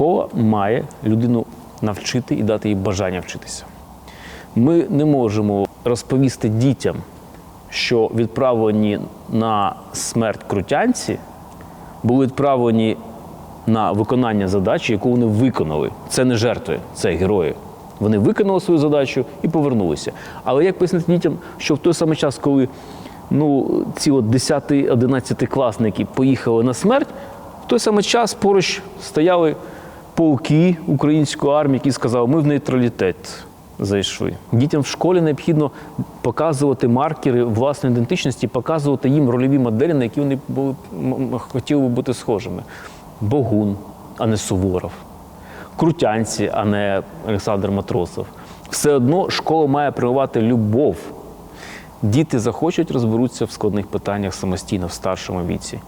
школа має людину навчити і дати їй бажання вчитися. Ми не можемо розповісти дітям, що відправлені на смерть крутянці були відправлені на виконання задачі, яку вони виконали. Це не жертви, це герої. Вони виконали свою задачу і повернулися. Але як пояснити дітям, що в той самий час, коли ну, ці от 10-11 класники поїхали на смерть, в той самий час поруч стояли полки української армії, які сказали, ми в нейтралітет зайшли. Дітям в школі необхідно показувати маркери власної ідентичності, показувати їм рольові моделі, на які вони були, хотіли би бути схожими. Богун, а не Суворов. Крутянці, а не Олександр Матросов. Все одно школа має прививати любов. Діти захочуть, розберуться в складних питаннях самостійно в старшому віці.